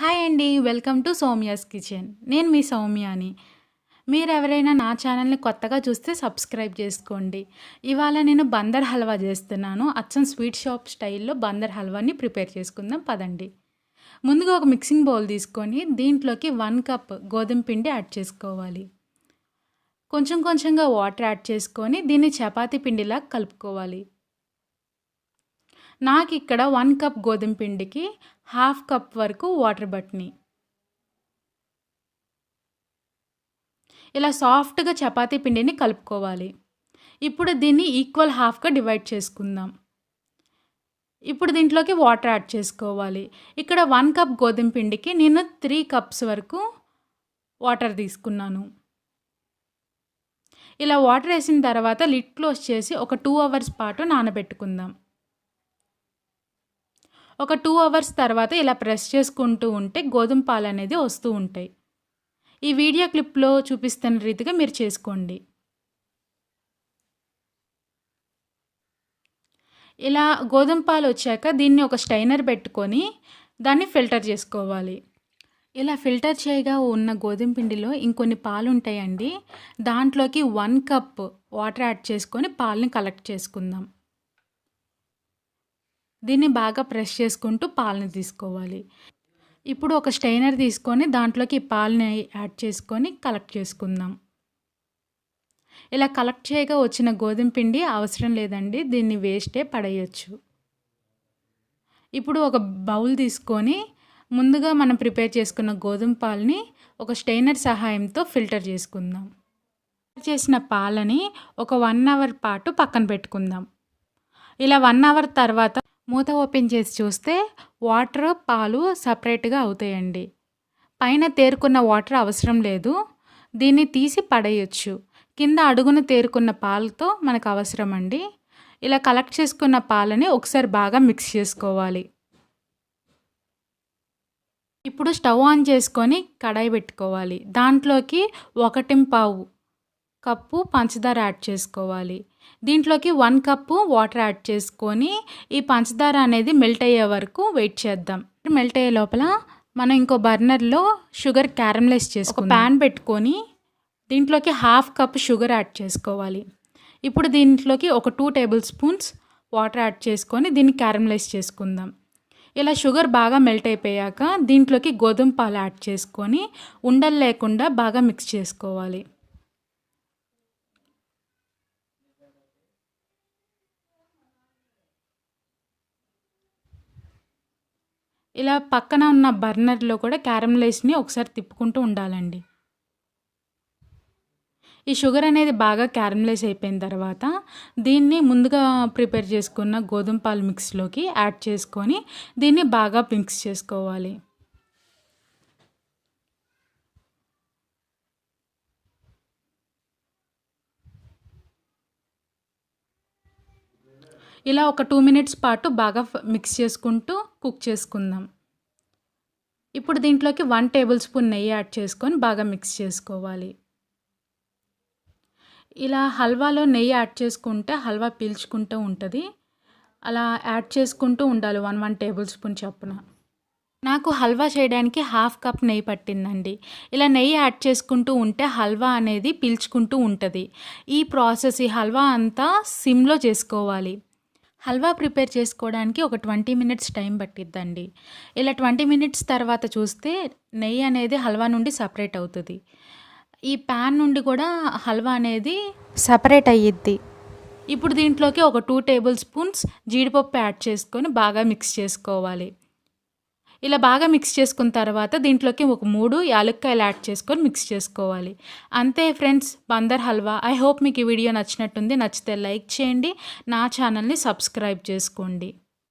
Hi అండి welcome to Soumya's kitchen. నేను మీ సౌమ్యాని. మీరు ఎవరైనా నా ఛానల్ని కొత్తగా చూస్తే సబ్స్క్రైబ్ చేసుకోండి. ఇవాళ నేను బందర్ హల్వా చేస్తున్నాను. అచ్చం స్వీట్ షాప్ స్టైల్లో బందర్ హల్వాని ప్రిపేర్ చేసుకుందాం పదండి. ముందుగా ఒక మిక్సింగ్ బౌల్ తీసుకొని దీంట్లోకి వన్ కప్ గోధుమ పిండి యాడ్ చేసుకోవాలి. కొంచెం కొంచెంగా వాటర్ యాడ్ చేసుకొని దీన్ని చపాతీ పిండిలా కలుపుకోవాలి. నాకు ఇక్కడ వన్ కప్ గోధుమ పిండికి హాఫ్ కప్ వరకు వాటర్ బట్ని. ఇలా సాఫ్ట్గా చపాతీ పిండిని కలుపుకోవాలి. ఇప్పుడు దీన్ని ఈక్వల్ హాఫ్గా డివైడ్ చేసుకుందాం. ఇప్పుడు దీంట్లోకి వాటర్ యాడ్ చేసుకోవాలి. ఇక్కడ వన్ కప్ గోధుమ పిండికి నేను త్రీ కప్స్ వరకు వాటర్ తీసుకున్నాను. ఇలా వాటర్ వేసిన తర్వాత లిడ్ క్లోజ్ చేసి ఒక టూ అవర్స్ పాటు నానబెట్టుకుందాం. ఒక టూ అవర్స్ తర్వాత ఇలా ప్రెస్ చేసుకుంటూ ఉంటే గోధుమ పాలు అనేది వస్తూ ఉంటాయి. ఈ వీడియో క్లిప్లో చూపిస్తున్న రీతిగా మీరు చేసుకోండి. ఇలా గోధుమ పాలు వచ్చాక దీన్ని ఒక స్టైనర్ పెట్టుకొని దాన్ని ఫిల్టర్ చేసుకోవాలి. ఇలా ఫిల్టర్ చేయగా ఉన్న గోధుమ పిండిలో ఇంకొన్ని పాలు ఉంటాయండి. దాంట్లోకి వన్ కప్ వాటర్ యాడ్ చేసుకొని పాలని కలెక్ట్ చేసుకుందాం. దీన్ని బాగా ప్రెస్ చేసుకుంటూ పాలని తీసుకోవాలి. ఇప్పుడు ఒక స్టైనర్ తీసుకొని దాంట్లోకి పాలని యాడ్ చేసుకొని కలెక్ట్ చేసుకుందాం. ఇలా కలెక్ట్ చేయగా వచ్చిన గోధుమ పిండి అవసరం లేదండి దీన్ని వేస్టే పడేయచ్చు. ఇప్పుడు ఒక బౌల్ తీసుకొని ముందుగా మనం ప్రిపేర్ చేసుకున్న గోధుమ పాలని ఒక స్టైనర్ సహాయంతో ఫిల్టర్ చేసుకుందాం. చేసిన పాలని ఒక వన్ అవర్ పాటు పక్కన పెట్టుకుందాం. ఇలా వన్ అవర్ తర్వాత మూత ఓపెన్ చేసి చూస్తే వాటర్ పాలు సపరేట్గా అవుతాయండి. పైన తేరుకున్న వాటర్ అవసరం లేదు. దీన్ని తీసి పడేయచ్చు. కింద అడుగున తేరుకున్న పాలతో మనకు అవసరం అండి ఇలా కలెక్ట్ చేసుకున్న పాలని ఒకసారి బాగా మిక్స్ చేసుకోవాలి. ఇప్పుడు స్టవ్ ఆన్ చేసుకొని కడాయి పెట్టుకోవాలి. దాంట్లోకి ఒకటి పావు కప్పు పంచదార యాడ్ చేసుకోవాలి. దీంట్లోకి వన్ కప్పు వాటర్ యాడ్ చేసుకొని ఈ పంచదార అనేది మెల్ట్ అయ్యే వరకు వెయిట్ చేద్దాం. మెల్ట్ అయ్యే లోపల మనం ఇంకో బర్నర్లో షుగర్ క్యారమలైజ్ చేసుకో ప్యాన్ పెట్టుకొని దీంట్లోకి హాఫ్ కప్ షుగర్ యాడ్ చేసుకోవాలి. ఇప్పుడు దీంట్లోకి ఒక two tablespoons water add చేసుకొని దీన్ని క్యారమలైజ్ చేసుకుందాం. ఇలా షుగర్ బాగా మెల్ట్ అయిపోయాక దీంట్లోకి గోధుమ పాలు యాడ్ చేసుకొని ఉండలు లేకుండా బాగా మిక్స్ చేసుకోవాలి. ఇలా పక్కన ఉన్న బర్నర్లో కూడా క్యారమలైజ్ని ఒకసారి తిప్పుకుంటూ ఉండాలండి. ఈ షుగర్ అనేది బాగా క్యారమలైజ్ అయిపోయిన తర్వాత దీన్ని ముందుగా ప్రిపేర్ చేసుకున్న గోధుమ పాలు మిక్స్లోకి యాడ్ చేసుకొని దీన్ని బాగా మిక్స్ చేసుకోవాలి. ఇలా ఒక టూ మినిట్స్ పాటు బాగా మిక్స్ చేసుకుంటూ కుక్ చేసుకుందాం. ఇప్పుడు దీంట్లోకి వన్ టేబుల్ స్పూన్ నెయ్యి యాడ్ చేసుకొని బాగా మిక్స్ చేసుకోవాలి. ఇలా హల్వాలో నెయ్యి యాడ్ చేసుకుంటే హల్వా పీల్చుకుంటూ ఉంటుంది. అలా యాడ్ చేసుకుంటూ ఉండాలి వన్ వన్ టేబుల్ స్పూన్ చొప్పున. నాకు హల్వా చేయడానికి హాఫ్ కప్ నెయ్యి పట్టిందండి. ఇలా నెయ్యి యాడ్ చేసుకుంటూ ఉంటే హల్వా అనేది పీల్చుకుంటూ ఉంటుంది. ఈ ప్రాసెస్ ఈ హల్వా అంతా సిమ్లో చేసుకోవాలి. హల్వా ప్రిపేర్ చేసుకోవడానికి ఒక ట్వంటీ మినిట్స్ టైం పట్టిద్దండి. ఇలా ట్వంటీ మినిట్స్ తర్వాత చూస్తే నెయ్యి అనేది హల్వా నుండి సపరేట్ అవుతుంది. ఈ ప్యాన్ నుండి కూడా హల్వా అనేది సపరేట్ అయ్యిద్ది. ఇప్పుడు దీంట్లోకి ఒక టూ టేబుల్ స్పూన్స్ జీడిపప్పు యాడ్ చేసుకొని బాగా మిక్స్ చేసుకోవాలి. ఇలా బాగా మిక్స్ చేసుకున్న తర్వాత దీంట్లోకి ఒక మూడు యాలక్కాయలు యాడ్ చేసుకొని మిక్స్ చేసుకోవాలి. అంతే friends Bandar halwa. I hope మీకు ఈ వీడియో నచ్చినట్టుంది. నచ్చితే లైక్ చేయండి. నా ఛానల్ని సబ్స్క్రైబ్ చేసుకోండి.